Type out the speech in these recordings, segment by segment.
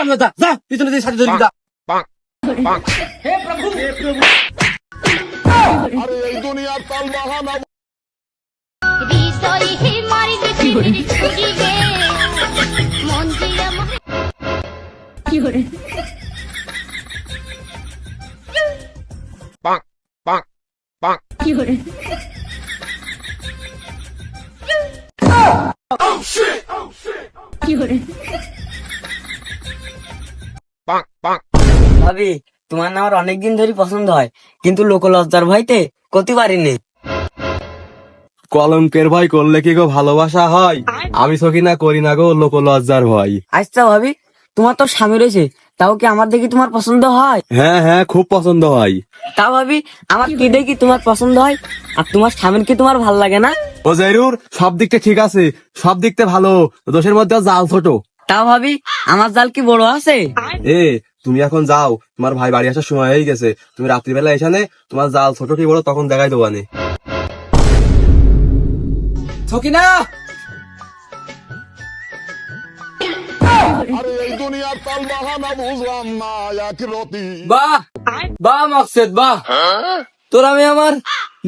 হারামজাদা যা পিছনে দিয়ে সাথে ধরি যা। আরে এই দুনিয়ার তাল বাহানা হৃদয় হে মারি পৃথিবীর ছুটিবে মন দিয়ে আমার ভাবি তোমার আমার অনেকদিন ধরে পছন্দ হয় কিন্তু লোক লজ্জার ভয়তে করতে পারিনি। কলঙ্কের ভয় করলে কি গো ভালোবাসা হয়? আমি সখী না করি না গো লোক লজ্জার ভয়। আচ্ছা ভাবি তোমার তো স্বামী রয়েছে তাও কি আমার দেখি তোমার পছন্দ হয়? হ্যাঁ হ্যাঁ খুব পছন্দ হয়। তাও ভাবি আমার কি দেখি তোমার পছন্দ হয় আর তোমার স্বামীর কি তোমার ভালো লাগে না? ও জাইরুর সব দিকটা ঠিক আছে সব দিকটা ভালো দোষের মধ্যে জাল ছোট। তাও ভাবি আমার জাল কি বড় আছে? এ তুমি এখন যাও। তোমার ভাই বাড়ি আসার সময় হয়ে গেছে। তুমি রাত্রিবেলা এখানে তোমার জাল ছোট কি বড় তখন দেখাই দেবো আনে। সকিনা আরে এই দুনিয়ার তাল বাহানা বুঝলাম না এক রতি। বাহ! বাহ মকসেদ বাহ! তোর আমি আমার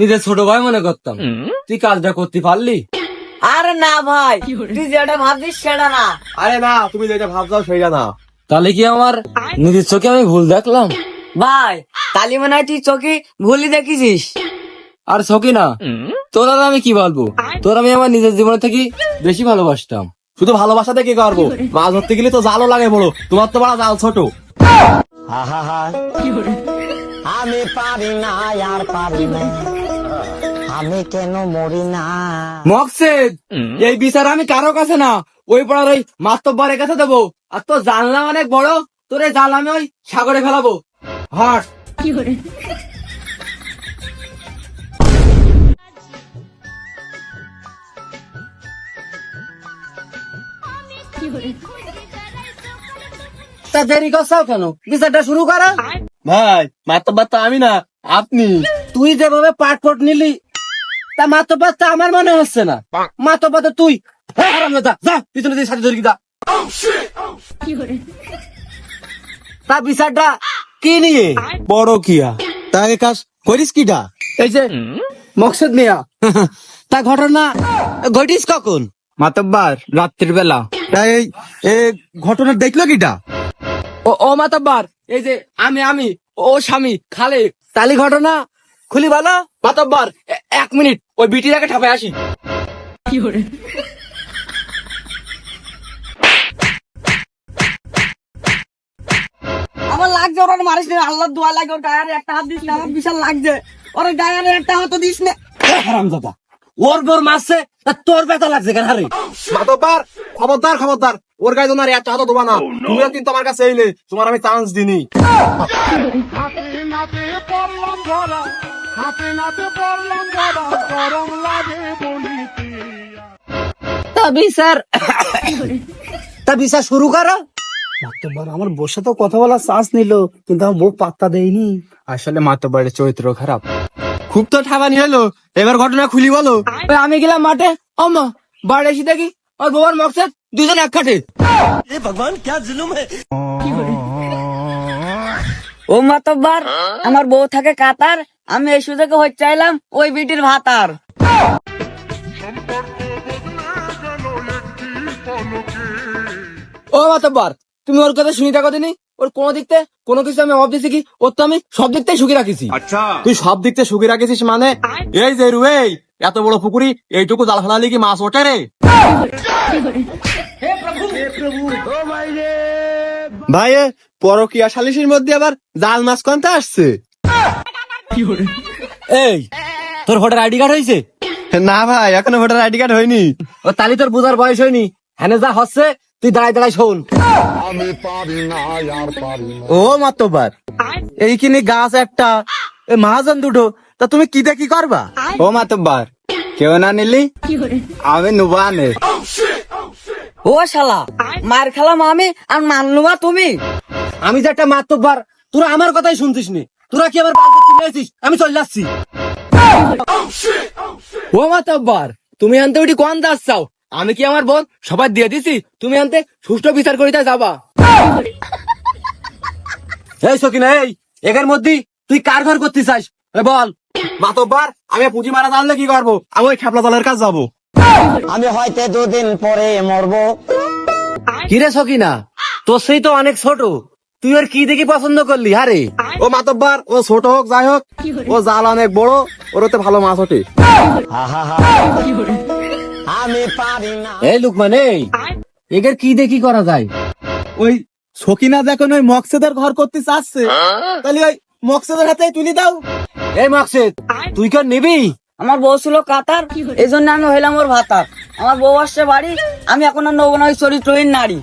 নিজের ছোট ভাই মনে করতাম। তুই কাজটা করতে পারলি? আরে না ভাই তুই যেটা ভাবছিস সেটা না। আরে না তুমি যেটা ভাবছ সেইটা না। তাহলে কি আমার নিজের চোখে আমি ভুল দেখলাম? ভাই তালি মনে হয় তুই চোখে ভুলই দেখিছিস। আর সকি না। তোর আর আমি কি বলব? তোর আমি আমার নিজের জীবনে থেকে বেশি ভালোবাসতাম। শুধু ভালোবাসাতে কি করব? মাছ ধরতে গেলে তো জালও লাগে বড়। তোমার তো বড় জাল ছোট। আমি পারি না আর পারি না। আমি কেন মরি না? মকসেদ এই বিচার আমি কারও কাছে না। ওই পাড়ার ওই মাস্তব্বারের কাছে দেবো। আর তোর জানলা অনেক বড় তোর এই জাল আমি ওই সাগরে ফেলাবো। হাট। তা দেরি করছাও কেন? বিচারটা শুরু করা। ভাই মাতব্বার তো আমি না আপনি। তুই যেভাবে পাট ফট নিলি তা মাতব্বার তো আমার মনে হচ্ছে না। মাতব্বার তো তুই। যা পিছনে দিয়ে সাথে ধরি যা। তা বিচারটা কি নিয়ে? বড় কিয়া। তাকে কাজ করিস কিটা এই যে মকসদ মিয়া। তা ঘটনা ঘটিস কখন? মাতব্বার রাত্রির বেলা। এই ঘটনা দেখল কিটা ও ও মাতব্বার এই যে আমি আমি ও স্বামী খালে তালি ঘটনা খুলি ভালো মাতব্বার এক মিনিট ওই বিটিটাকে ঠাপায় আসি। আমার লাগছে ওরা মারিস না। আল্লাহ দোয়া লাগে ওর গায়ে একটা হাত দিস না আমার বিশাল লাগছে। ওর গায়ে একটা হাত দিস না। হারামজাদা ওর বোর মারছে তোর ব্যথা লাগছে কেন হারে? মাতব্বার খবরদার খবরদার। ওর গায়ে তোমার একটা হাত দেবা না। তুমিও কিন্তু আমার কাছে এলে তোমার আমি চান্স দিনি হাতে নাতে পড়লাম ধরা। হাতে নাতে পড়লাম ধরা গরম লাগে বলিতে তা বিচার তা বিচার শুরু করো। মাতব্বর আমার বউর সাথে কথা বলার চান্স নিল কিন্তু আমার বউ পাত্তা দেয়নি। আসলে মাতব্বারের চরিত্র খারাপ। খুব তো ঠাবানি হলো এবার ঘটনা খুলি বলো। আমি গেলাম মাঠে অম্মা বাড়ি এসে দেখি আর বাবার মকসদ দুজন এক খাটে ও মাতব্বার আমার বউ থাকে কাতার আমি এই সুযোগে হচ্ছে চাইলাম ওই বিটির ভাতার ও মাতব্বার তুমি ওর কথা শুনি থাকো দিনি। ওর কোন দিকতে কোনো কিছু আমি অভাব দিছি কি? ওর তো আমি সব দিক থেকে সুখী রাখিছি। আচ্ছা। তুই সব দিক থেকে সুখী রাখিছিস মানে? এই যে রুই এত বড় পুকুরি এইটুকু জাল ফেলালি কি মাছ ওঠে রে? ভাই পরকিয়া সালিসের মধ্যে আবার জাল মাছ কোনটা আসছে? এই তোর ভোটার আইডি কার্ড হয়েছে না ভাই এখনও ভোটার আইডি কার্ড হয়নি। ও তালি তোর বোঝার বয়স হয়নি। হ্যানে যা হচ্ছে তুই দাঁড়ায় দাঁড়ায় শোন। আমি পারি না আর পারি ও মাতবার এইখানে গাছ একটা এ মহাজন দুটো তা তুমি কি দেখি করবা? ও মাতবার কেউ না নিলি? আমি নুবা নে ও শালা মার খেলাম আমি আর মানলুমা তুমি। আমি যে একটা মাতব্বার তোরা আমার কথাই শুনতিস নি তোরা কি আবার বাড়িতে এসেছিস আমি চলে যাচ্ছি। ও মাতব্বার তুমি আনতে ওটি কোন দাস চাও? আমি কি আমার বোন? সবাই দিয়ে দিছি তুমি আনতে সুষ্ঠু বিচার করিতে যাবা। এই সকিনা এই একের মধ্যে তুই কার ঘর করতে চাস? বল। মাতব্বার আমি পুঁজি মারা জানলে কি করব? আমি ওই খেপলা দলের কাজ যাব। আমি হয়তো দুদিন পরে মরবো। কিরে সকিনা তোর সেই তো অনেক ছোট। তুই ওর কি দেখি পছন্দ করলি হারে ও মাতব্বার ও ছোট হোক যাই হোক ও জাল অনেক বড় ওর ওতে ভালো মাছ ওঠে। আহা আমি পারি এই লুকমান এই। এদের কি দেখি করা যায়? ওই সকিনা যখন ওই মকসেদের ঘর করতে চাচ্ছে তাহলে ওই মকসেদের হাতে তুলে দাও। এই মকসেদ তুই কেন নিবি? আমার বউ ছিল কাতার এই জন্য আমি হইলাম ওর ভাতার। আমার বউ আসছে বাড়ি আমি এখন আর নব না ওই চরিত্রহীন নারী।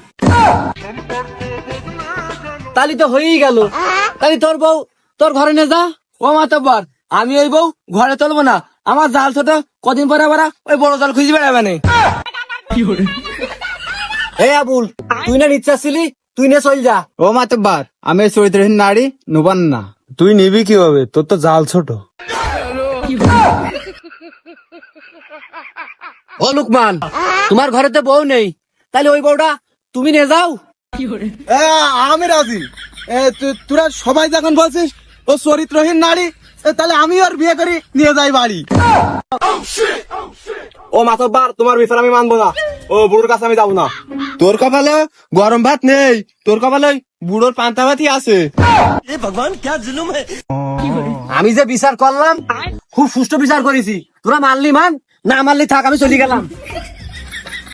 তালি তো হয়েই গেল। তালি তোর বউ তোর ঘরে নে যা। ও মাতব্বার আমি ওই বউ ঘরে তুলবো না। আমার জাল ছোট কদিন পরে আবার ওই বড় জাল খুঁজে বেড়াবে না। এই আবুল তুই না নিচ্ছাছিলি তুই নে চল যা। ও মাতব্বার আমি চরিত্রহীন নারী নুবান না। তুই নিবি কি হবে তোর তো জাল ছোট। ও লুকমান তোমার ঘরে তো বউ নেই। তাহলে ওই বউটা তুমি নিয়ে যাও। আমি রাজি। তোরা সবাই যখন বলছিস ও চরিত্রহীন নারী তাহলে আমি ওর বিয়ে করি নিয়ে যাই বাড়ি। ও মাতব্বার তোমার বিচার আমি মানবো না। ও বুড়োর কাছে আমি যাব না। তোর কপালে গরম ভাত নেই তোর কপালে বুড়োর পান্তা ভাতই আছে। আমি যে বিচার করলাম খুব সুষ্ঠু বিচার করেছি। তোরা মানলি মান না মানলি থাক আমি চলে গেলাম।